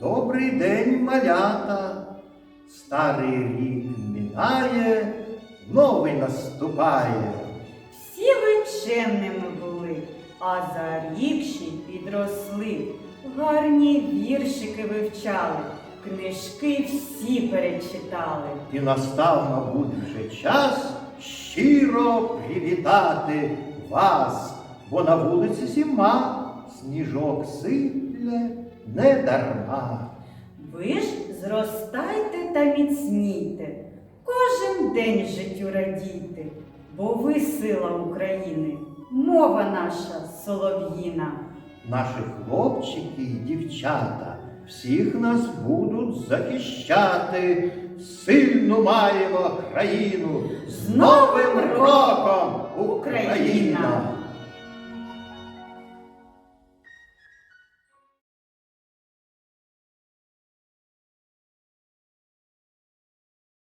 Добрий день, малята. Старий рік минає, новий наступає. Всі ви чемними були, а за рік ще підросли. Гарні віршики вивчали, книжки всі перечитали. І настав, мабуть, вже час щиро привітати вас, бо на вулиці зима, сніжок сипле не дарма. Ви ж зростайте та міцніте, кожен день життю радійте, бо ви сила України, мова наша солов'їна. Наші хлопчики і дівчата всіх нас будуть захищати. Сильну маємо країну з Новим роком, Україна!